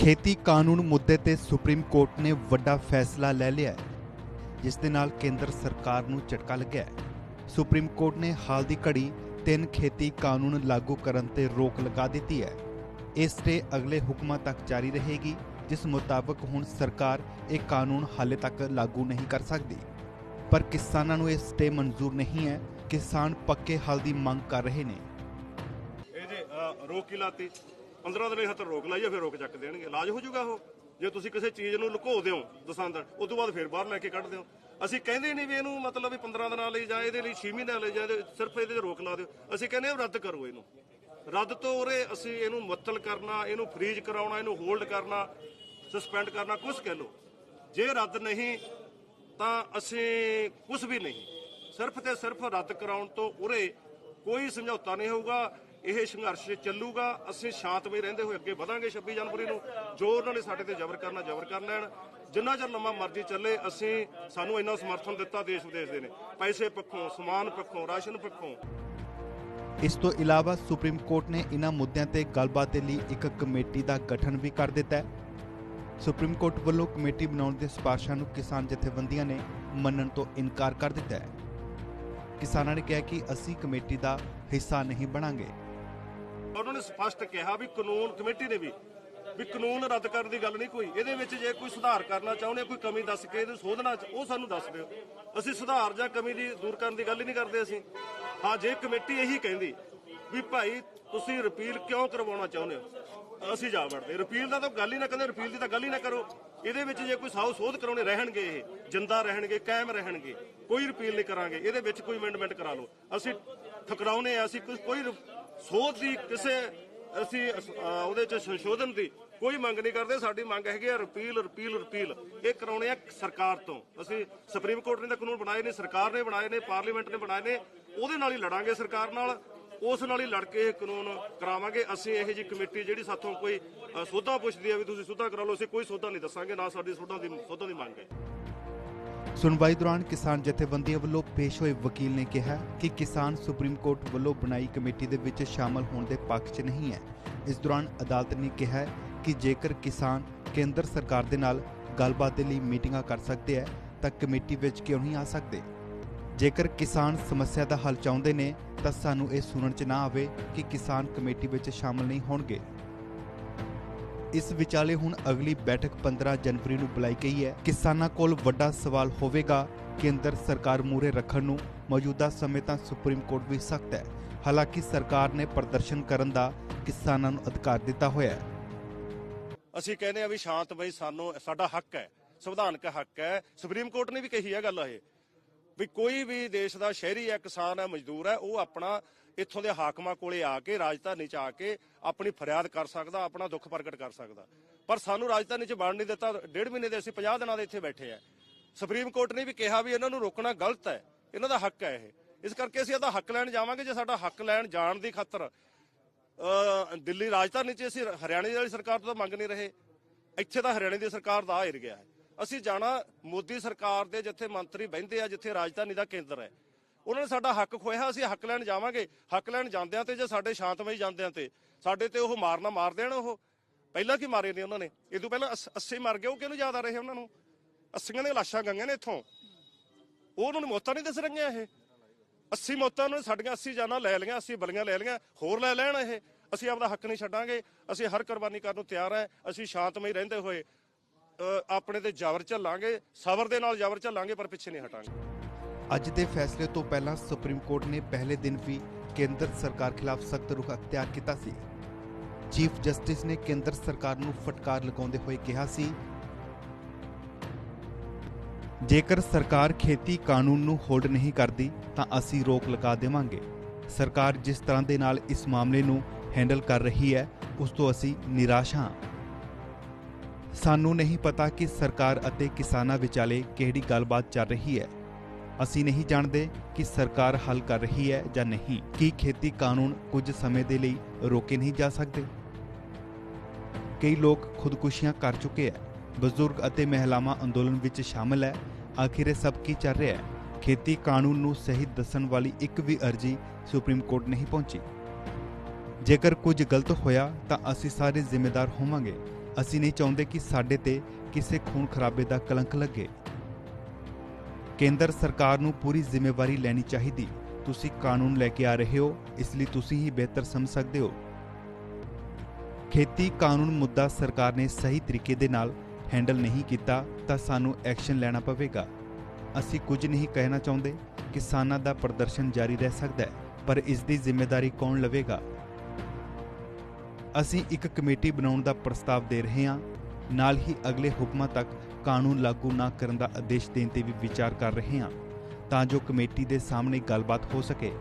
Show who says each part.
Speaker 1: ਖੇਤੀ ਕਾਨੂੰਨ ਮੁੱਦੇ ਤੇ ਸੁਪਰੀਮ ਕੋਰਟ ਨੇ ਵੱਡਾ ਫੈਸਲਾ ਲੈ ਲਿਆ ਹੈ, ਜਿਸ ਦੇ ਨਾਲ ਕੇਂਦਰ ਸਰਕਾਰ ਨੂੰ ਝਟਕਾ ਲੱਗਿਆ ਹੈ। ਸੁਪਰੀਮ ਕੋਰਟ ਨੇ ਹਾਲ ਦੀ ਘੜੀ ਤਿੰਨ ਖੇਤੀ ਕਾਨੂੰਨ ਲਾਗੂ ਕਰਨ ਤੇ ਰੋਕ ਲਗਾ ਦਿੱਤੀ ਹੈ। ਇਹ ਸਟੇ ਅਗਲੇ ਹੁਕਮਾਂ ਤੱਕ ਜਾਰੀ ਰਹੇਗੀ, ਜਿਸ ਮੁਤਾਬਕ ਹੁਣ ਸਰਕਾਰ ਇਹ ਕਾਨੂੰਨ ਹਾਲੇ ਤੱਕ ਲਾਗੂ ਨਹੀਂ ਕਰ ਸਕਦੀ। ਪਰ ਕਿਸਾਨਾਂ ਨੂੰ ਇਹ ਸਟੇ ਮਨਜ਼ੂਰ ਨਹੀਂ ਹੈ। ਕਿਸਾਨ ਪੱਕੇ ਹੱਲ ਦੀ ਮੰਗ ਕਰ ਰਹੇ ਨੇ।
Speaker 2: ਇਹ ਜੇ ਰੋਕ ਕੀ ਲਾਤੀ। 15 ਦਿਨ ਹੱਥ ਰੋਕ ਲਾਈਏ, ਫਿਰ ਰੋਕ ਚੱਕ ਦੇਣਗੇ। ਇਲਾਜ ਹੋ ਜਾਊਗਾ ਉਹ। ਜੇ ਤੁਸੀਂ ਕਿਸੇ ਚੀਜ਼ ਨੂੰ ਲੁਕੋ ਦਿਓ ਦਸਾਂਦਰ ਉਸ ਤੋਂ ਬਾਅਦ ਫਿਰ ਬਾਹਰ ਲੈ ਕੇ ਕੱਢ ਦਿਓ। ਅਸੀਂ ਕਹਿੰਦੇ ਨਹੀਂ ਵੀ ਇਹਨੂੰ ਮਤਲਬ ਵੀ 15 ਦਿਨਾਂ ਲਈ ਜਾਂ ਇਹਦੇ ਲਈ 6 ਮਹੀਨਿਆਂ ਲਈ ਜਾਂ ਇਹਦੇ- ਸਿਰਫ ਇਹਦੇ 'ਚ ਰੋਕ ਲਾ ਦਿਓ। ਅਸੀਂ ਕਹਿੰਦੇ ਹਾਂ ਰੱਦ ਕਰੋ ਇਹਨੂੰ। ਰੱਦ ਤੋਂ ਉਰੇ ਅਸੀਂ ਇਹਨੂੰ ਮੁਅੱਤਲ ਕਰਨਾ, ਇਹਨੂੰ ਫ੍ਰੀਜ਼ ਕਰਾਉਣਾ, ਇਹਨੂੰ ਹੋਲਡ ਕਰਨਾ ਸਸਪੈਂਡ ਕਰਨਾ ਕੁਝ ਕਹਿ ਲਓ। ਜੇ ਰੱਦ ਨਹੀਂ, ਤਾਂ ਅਸੀਂ ਕੁਝ ਵੀ ਨਹੀਂ। ਸਿਰਫ ਤੇ ਸਿਰਫ ਰੱਦ ਕਰਾਉਣ ਤੋਂ ਉਰੇ ਕੋਈ ਸਮਝੌਤਾ ਨਹੀਂ ਹੋਊਗਾ। ਇਹ ਸੰਘਰਸ਼ ਚੱਲੂਗਾ, ਅਸੀਂ ਸ਼ਾਂਤਮਈ ਰਹਿੰਦੇ ਹੋਏ ਅੱਗੇ ਵਧਾਂਗੇ 26 ਜਨਵਰੀ ਨੂੰ। ਜੋ ਉਹਨਾਂ ਨੇ ਸਾਡੇ ਤੇ ਜ਼ਬਰ ਕਰਨਾ, ਜ਼ਬਰ ਕਰ ਲੈਣ। ਜਿੰਨਾ ਚਿਰ ਲੰਮਾ ਮਰਜ਼ੀ ਚੱਲੇ, ਅਸੀਂ, ਸਾਨੂੰ ਇੰਨਾ ਸਮਰਥਨ ਦਿੱਤਾ ਦੇਸ਼ ਵਿਦੇਸ਼ ਦੇ ਨੇ। ਪੈਸੇ ਪੱਖੋਂ, ਸਮਾਨ ਪੱਖੋਂ, ਰਾਸ਼ਨ ਪੱਖੋਂ।
Speaker 1: ਇਸ ਤੋਂ ਇਲਾਵਾ ਸੁਪਰੀਮ ਕੋਰਟ ਨੇ ਇਹਨਾਂ ਮੁੱਦਿਆਂ ਤੇ ਗੱਲਬਾਤ ਦੇ ਲਈ ਇੱਕ ਕਮੇਟੀ ਦਾ ਗਠਨ ਵੀ ਕਰ ਦਿੱਤਾ ਹੈ। ਸੁਪਰੀਮ ਕੋਰਟ ਵੱਲੋਂ ਕਮੇਟੀ ਬਣਾਉਣ ਦੇ ਸਿਫਾਰਸ਼ਾਂ ਨੂੰ ਕਿਸਾਨ ਜਥੇਬੰਦੀਆਂ ਨੇ ਮੰਨਣ ਤੋਂ ਇਨਕਾਰ ਕਰ ਦਿੱਤਾ ਹੈ। ਕਿਸਾਨਾਂ ਨੇ ਕਿਹਾ ਕਿ ਅਸੀਂ ਕਮੇਟੀ ਦਾ ਹਿੱਸਾ ਨਹੀਂ ਬਣਾਂਗੇ।
Speaker 2: ਉਹਨਾਂ ਨੇ ਸਪਸ਼ਟ ਕਿਹਾ ਵੀ ਕਾਨੂੰਨ ਕਮੇਟੀ ਨੇ ਵੀ ਵੀ ਕਾਨੂੰਨ ਰੱਦ ਕਰਨ ਦੀ ਗੱਲ ਨਹੀਂ ਕੋਈ। ਇਹਦੇ ਵਿੱਚ ਜੇ ਕੋਈ ਸੁਧਾਰ ਕਰਨਾ ਚਾਹੁੰਦੇ, ਕੋਈ ਕਮੀ ਦੱਸ ਕੇ ਇਹਨੂੰ ਸੋਧਣਾ ਉਹ ਸਾਨੂੰ ਦੱਸ ਦਿਓ। ਅਸੀਂ ਸੁਧਾਰ ਜਾਂ ਕਮੀ ਦੀ ਦੂਰ ਕਰਨ ਦੀ ਗੱਲ ਹੀ ਨਹੀਂ ਕਰਦੇ ਅਸੀਂ। ਹਾਂ, ਜੇ ਕਮੇਟੀ ਇਹੀ ਕਹਿੰਦੀ ਵੀ ਭਾਈ ਤੁਸੀਂ ਰਿਪੀਲ ਕਿਉਂ ਕਰਵਾਉਣਾ ਚਾਹੁੰਦੇ ਹੋ? ਅਸੀਂ ਜਾ ਵੜਦੇ। ਰਿਪੀਲ ਦਾ ਤਾਂ ਗੱਲ ਹੀ ਨਾ ਕਹਿੰਦੇ ਰਿਪੀਲ ਦੀ ਤਾਂ ਗੱਲ ਹੀ ਨਾ ਕਰੋ। ਇਹਦੇ ਵਿੱਚ ਜੇ ਕੋਈ ਸਾਊ ਸੋਧ ਕਰਾਉਣੇ ਰਹਿਣਗੇ ਇਹ, ਜਿੰਦਾ ਰਹਿਣਗੇ, ਕਾਇਮ ਰਹਿਣਗੇ, ਕੋਈ ਰਿਪੀਲ ਨਹੀਂ ਕਰਾਂਗੇ। ਇਹਦੇ ਵਿੱਚ ਕੋਈ ਅਮੈਂਡਮੈਂਟ ਕਰਾ ਲਓ। ਅਸੀਂ ਠਕਰਾਉਨੇ ਆ ਅਸੀਂ ਕੋਈ ਸੋਧ ਦੀ ਕਿਸੇ ਅਸੀਂ ਉਹਦੇ ਚ ਸੰਸ਼ੋਧਨ ਦੀ ਕੋਈ ਮੰਗ ਨਹੀਂ ਕਰਦੇ। ਸਾਡੀ ਮੰਗ ਹੈਗੀ ਆ ਰਿਪੀਲ ਰਿਪੀਲ ਰਿਪੀਲ ਇਹ ਕਰਾਉਣੇ ਆ ਸਰਕਾਰ ਤੋਂ। ਅਸੀਂ ਸੁਪਰੀਮ ਕੋਰਟ ਨੇ ਤਾਂ ਕਾਨੂੰਨ ਬਣਾਏ ਨੇ ਸਰਕਾਰ ਨੇ ਬਣਾਏ ਨੇ ਪਾਰਲੀਮੈਂਟ ਨੇ ਬਣਾਏ ਨੇ। ਉਹਦੇ ਨਾਲ ਹੀ ਲੜਾਂਗੇ ਸਰਕਾਰ ਨਾਲ। ਉਸ ਨਾਲ ਹੀ ਲੜ ਕੇ ਇਹ ਕਾਨੂੰਨ ਕਰਾਵਾਂਗੇ। ਅਸੀਂ ਇਹ ਜੀ ਕਮੇਟੀ ਜਿਹੜੀ ਸਾਥੋਂ ਕੋਈ ਅਹ, ਸੋਧਾ ਪੁੱਛਦੀ ਆ ਵੀ ਤੁਸੀਂ ਸੋਧਾ ਕਰਾ ਲਓ। ਅਸੀਂ ਕੋਈ ਸੋਧਾ ਨਹੀਂ ਦੱਸਾਂਗੇ ਨਾ ਸਾਡੀ ਸੋਧਾ ਦੀ ਸੋਧਾ ਦੀ ਮੰਗ ਹੈ।
Speaker 1: ਸੁਣਵਾਈ ਦੌਰਾਨ ਕਿਸਾਨ ਜਥੇਬੰਦੀਆਂ ਵੱਲੋਂ ਪੇਸ਼ ਹੋਏ ਵਕੀਲ ਨੇ ਕਿਹਾ ਕਿ ਕਿਸਾਨ ਸੁਪਰੀਮ ਕੋਰਟ ਵੱਲੋਂ ਬਣਾਈ ਕਮੇਟੀ ਦੇ ਵਿੱਚ ਸ਼ਾਮਲ ਹੋਣ ਦੇ ਪੱਖ 'ਚ ਨਹੀਂ ਹੈ। ਇਸ ਦੌਰਾਨ ਅਦਾਲਤ ਨੇ ਕਿਹਾ ਕਿ ਜੇਕਰ ਕਿਸਾਨ ਕੇਂਦਰ ਸਰਕਾਰ ਦੇ ਨਾਲ ਗੱਲਬਾਤ ਦੇ ਲਈ ਮੀਟਿੰਗਾਂ ਕਰ ਸਕਦੇ ਹੈ, ਤਾਂ ਕਮੇਟੀ ਵਿੱਚ ਕਿਉਂ ਨਹੀਂ ਆ ਸਕਦੇ? ਜੇਕਰ ਕਿਸਾਨ ਸਮੱਸਿਆ ਦਾ ਹੱਲ ਚਾਹੁੰਦੇ ਨੇ, ਤਾਂ ਸਾਨੂੰ ਇਹ ਸੁਣਨ 'ਚ ਨਾ ਆਵੇ ਕਿ ਕਿਸਾਨ ਕਮੇਟੀ ਵਿੱਚ ਸ਼ਾਮਲ ਨਹੀਂ ਹੋਣਗੇ। ਇਸ ਵਿਚਾਲੇ ਹੁਣ ਅਗਲੀ ਬੈਠਕ 15 ਜਨਵਰੀ ਨੂੰ ਬੁਲਾਈ ਗਈ ਹੈ। ਕਿਸਾਨਾਂ ਕੋਲ ਵੱਡਾ ਸਵਾਲ ਹੋਵੇਗਾ। ਕੇਂਦਰ ਸਰਕਾਰ ਮੂਰੇ ਰੱਖਣ ਨੂੰ ਮੌਜੂਦਾ ਸਮੇਂ ਤਾਂ ਸੁਪਰੀਮ ਕੋਰਟ ਵੀ ਸਖਤ ਹੈ। ਹਾਲਾਂਕਿ ਸਰਕਾਰ ਨੇ ਪ੍ਰਦਰਸ਼ਨ ਕਰਨ ਦਾ ਕਿਸਾਨਾਂ ਨੂੰ ਅਧਿਕਾਰ ਦਿੱਤਾ ਹੋਇਆ ਹੈ।
Speaker 2: ਅਸੀਂ ਕਹਿੰਦੇ ਆ ਵੀ ਸ਼ਾਂਤ ਸ਼ਾਂਤਮਈ ਸਾਨੂੰ ਸਾਡਾ ਹੱਕ ਹੈ। ਸੰਵਿਧਾਨਕ ਹੱਕ ਹੈ। ਸੁਪਰੀਮ ਕੋਰਟ ਨੇ ਵੀ ਕਹੀ ਹੈ ਗੱਲ ਇਹ। ਵੀ ਕੋਈ ਵੀ ਦੇਸ਼ ਦਾ ਸ਼ਹਿਰੀ ਹੈ ਕਿਸਾਨ ਹੈ ਮਜ਼ਦੂਰ ਹੈ, ਉਹ ਆਪਣਾ ਇੱਥੋਂ ਦੇ ਹਾਕਮਾਂ ਕੋਲੇ ਆ ਕੇ, ਰਾਜਧਾਨੀ ਚ ਆ ਕੇ ਆਪਣੀ ਫਰਿਆਦ ਕਰ ਸਕਦਾ, ਆਪਣਾ ਦੁੱਖ ਪ੍ਰਗਟ ਕਰ ਸਕਦਾ। ਪਰ ਸਾਨੂੰ ਰਾਜਧਾਨੀ ਚ ਵੜਨ ਨਹੀਂ ਦਿੱਤਾ, ਡੇਢ ਮਹੀਨੇ ਦੇ ਅਸੀਂ 50 ਦਿਨਾਂ ਦੇ ਇੱਥੇ ਬੈਠੇ ਆ। ਸੁਪਰੀਮ ਕੋਰਟ ਨੇ ਵੀ ਕਿਹਾ ਵੀ ਇਹਨਾਂ ਨੂੰ ਰੋਕਣਾ ਗਲਤ ਹੈ, ਇਹਨਾਂ ਦਾ ਹੱਕ ਹੈ ਇਹ। ਇਸ ਕਰਕੇ ਅਸੀਂ ਇਹਦਾ ਹੱਕ ਲੈਣ ਜਾਵਾਂਗੇ, ਜੇ ਸਾਡਾ ਹੱਕ ਲੈਣ ਜਾਣ ਦੀ ਖਾਤਰ ਦਿੱਲੀ ਰਾਜਧਾਨੀ 'ਚ ਅਸੀਂ ਹਰਿਆਣੇ ਵਾਲੀ ਸਰਕਾਰ ਤੋਂ ਮੰਗ ਨਹੀਂ ਰਹੇ। ਇੱਥੇ ਤਾਂ ਹਰਿਆਣੇ ਦੀ ਸਰਕਾਰ ਦਾ ਆ ਹਿਰ ਗਿਆ ਹੈ। ਅਸੀਂ ਜਾਣਾ ਮੋਦੀ ਸਰਕਾਰ ਦੇ ਜਿੱਥੇ ਮੰਤਰੀ ਬਹਿੰਦੇ ਆ, ਜਿੱਥੇ ਰਾਜਧਾਨੀ ਦਾ ਕੇਂਦਰ ਹੈ। ਉਹਨਾਂ ਨੇ ਸਾਡਾ ਹੱਕ ਖੋਇਆ ਅਸੀਂ ਹੱਕ ਲੈਣ ਜਾਵਾਂਗੇ। ਹੱਕ ਲੈਣ ਜਾਂਦਿਆਂ ਤੇ ਜੇ ਸਾਡੇ ਸ਼ਾਂਤਮਈ ਜਾਂਦਿਆਂ ਤੇ? ਸਾਡੇ ਤੇ ਉਹ ਮਾਰਨਾ ਮਾਰ ਦੇਣ ਉਹ? ਪਹਿਲਾਂ ਕੀ ਮਾਰੇ ਨੇ ਉਹਨਾਂ ਨੇ? ਇਹ ਤੋਂ ਪਹਿਲਾਂ 80 ਮਰ ਗਏ, ਉਹ ਕਿਹਨੂੰ ਯਾਦ ਆ ਰਹੇ ਉਹਨਾਂ ਨੂੰ? 80 ਦੀਆਂ ਲਾਸ਼ਾਂ ਗਈਆਂ ਨੇ ਇੱਥੋਂ। ਉਹ ਉਹਨਾਂ ਨੂੰ ਮੌਤਾਂ ਨਹੀਂ ਦਿਸ ਰਹੀਆਂ ਇਹ? 80 ਮੌਤਾਂ ਉਹਨਾਂ ਨੇ ਸਾਡੀਆਂ 80 ਜਾਨਾਂ ਲੈ ਲਈਆਂ 80 ਬਲੀਆਂ ਲੈ ਲਈਆਂ, ਹੋਰ ਲੈ ਲੈਣ ਇਹ? ਅਸੀਂ ਆਪਦਾ ਹੱਕ ਨਹੀਂ ਛੱਡਾਂਗੇ। ਅਸੀਂ ਹਰ ਕੁਰਬਾਨੀ ਕਰਨ ਨੂੰ ਤਿਆਰ ਹੈ ਅਸੀਂ ਸ਼ਾਂਤਮਈ ਰਹਿੰਦੇ ਹੋਏ। ਆਪਣੇ ਤੇ ਜ਼ਬਰ ਝੱਲਾਂਗੇ, ਸਬਰ ਦੇ ਨਾਲ ਜ਼ਬਰ ਝੱਲਾਂਗੇ, ਪਰ ਪਿੱਛੇ ਨਹੀਂ ਹਟਾਂਗੇ।
Speaker 1: ਅੱਜ ਦੇ ਫੈਸਲੇ ਤੋਂ ਪਹਿਲਾਂ ਸੁਪਰੀਮ ਕੋਰਟ ਨੇ ਪਹਿਲੇ ਦਿਨ ਵੀ ਕੇਂਦਰ ਸਰਕਾਰ ਖਿਲਾਫ ਸਖਤ ਰੁਖ ਅਖਤਿਆਰ ਕੀਤਾ ਸੀ। ਚੀਫ ਜਸਟਿਸ ਨੇ ਕੇਂਦਰ ਸਰਕਾਰ ਨੂੰ ਫਟਕਾਰ ਲਗਾਉਂਦੇ ਹੋਏ ਕਿਹਾ ਸੀ, ਜੇਕਰ ਸਰਕਾਰ ਖੇਤੀ ਕਾਨੂੰਨ ਨੂੰ ਹੋਲਡ ਨਹੀਂ ਕਰਦੀ, ਤਾਂ ਅਸੀਂ ਰੋਕ ਲਗਾ ਦੇਵਾਂਗੇ। ਸਰਕਾਰ ਜਿਸ ਤਰ੍ਹਾਂ ਦੇ ਨਾਲ ਇਸ ਮਾਮਲੇ ਨੂੰ ਹੈਂਡਲ ਕਰ ਰਹੀ ਹੈ, ਉਸ ਤੋਂ ਅਸੀਂ ਨਿਰਾਸ਼ ਹਾਂ। ਸਾਨੂੰ ਨਹੀਂ ਪਤਾ ਕਿ ਸਰਕਾਰ ਅਤੇ ਕਿਸਾਨਾਂ ਵਿਚਾਲੇ ਕਿਹੜੀ ਗੱਲਬਾਤ ਚੱਲ ਰਹੀ ਹੈ। ਅਸੀਂ ਨਹੀਂ ਜਾਣਦੇ ਕਿ ਸਰਕਾਰ ਹੱਲ ਕਰ ਰਹੀ ਹੈ ਜਾਂ ਨਹੀਂ। ਕੀ ਖੇਤੀ ਕਾਨੂੰਨ ਕੁਝ ਸਮੇਂ ਦੇ ਲਈ ਰੋਕੇ ਨਹੀਂ ਜਾ ਸਕਦੇ? ਕਈ ਲੋਕ ਖੁਦਕੁਸ਼ੀਆਂ ਕਰ ਚੁੱਕੇ ਹੈ। ਬਜ਼ੁਰਗ ਅਤੇ ਮਹਿਲਾਵਾਂ ਅੰਦੋਲਨ ਵਿੱਚ ਸ਼ਾਮਲ ਹੈ। ਆਖਿਰ ਇਹ ਸਭ ਕੀ ਚੱਲ ਰਿਹਾ ਹੈ? ਖੇਤੀ ਕਾਨੂੰਨ ਨੂੰ ਸਹੀ ਦੱਸਣ ਵਾਲੀ ਇੱਕ ਵੀ ਅਰਜ਼ੀ ਸੁਪਰੀਮ ਕੋਰਟ ਨਹੀਂ ਪਹੁੰਚੀ। ਜੇਕਰ ਕੁਝ ਗਲਤ ਹੋਇਆ ਤਾਂ ਅਸੀਂ ਸਾਰੇ ਜ਼ਿੰਮੇਦਾਰ ਹੋਵਾਂਗੇ। ਅਸੀਂ ਨਹੀਂ ਚਾਹੁੰਦੇ ਕਿ ਸਾਡੇ ਤੇ ਕਿਸੇ ਖੂਨ ਖਰਾਬੇ ਦਾ ਕਲੰਕ ਲੱਗੇ। ਕੇਂਦਰ ਸਰਕਾਰ ਨੂੰ ਪੂਰੀ ਜ਼ਿੰਮੇਵਾਰੀ ਲੈਣੀ ਚਾਹੀਦੀ। ਤੁਸੀਂ ਕਾਨੂੰਨ ਲੈ ਕੇ ਆ ਰਹੇ ਹੋ, ਇਸ ਲਈ ਤੁਸੀਂ ਹੀ ਬਿਹਤਰ ਸਮਝ ਸਕਦੇ ਹੋ। ਖੇਤੀ ਕਾਨੂੰਨ ਮੁੱਦਾ ਸਰਕਾਰ ਨੇ ਸਹੀ ਤਰੀਕੇ ਦੇ ਨਾਲ ਹੈਂਡਲ ਨਹੀਂ ਕੀਤਾ, ਤਾਂ ਸਾਨੂੰ ਐਕਸ਼ਨ ਲੈਣਾ ਪਵੇਗਾ। ਅਸੀਂ ਕੁਝ ਨਹੀਂ ਕਹਿਣਾ ਚਾਹੁੰਦੇ ਕਿਸਾਨਾਂ ਦਾ ਪ੍ਰਦਰਸ਼ਨ ਜਾਰੀ ਰਹਿ ਸਕਦਾ ਹੈ, ਪਰ ਇਸ ਦੀ ਜ਼ਿੰਮੇਵਾਰੀ ਕੌਣ ਲਵੇਗਾ? ਅਸੀਂ ਇੱਕ ਕਮੇਟੀ ਬਣਾਉਣ ਦਾ ਪ੍ਰਸਤਾਵ ਦੇ ਰਹੇ ਹਾਂ। ਨਾਲ ਹੀ ਅਗਲੇ ਹੁਕਮਾਂ ਤੱਕ ਕਾਨੂੰਨ ਲਾਗੂ ਨਾ ਕਰਨ ਦਾ ਆਦੇਸ਼ ਦੇਣ ਤੇ ਵੀ ਵਿਚਾਰ ਕਰ ਰਹੇ ਹਾਂ। ਤਾਂ ਜੋ ਕਮੇਟੀ ਦੇ ਸਾਹਮਣੇ ਗੱਲਬਾਤ ਹੋ ਸਕੇ।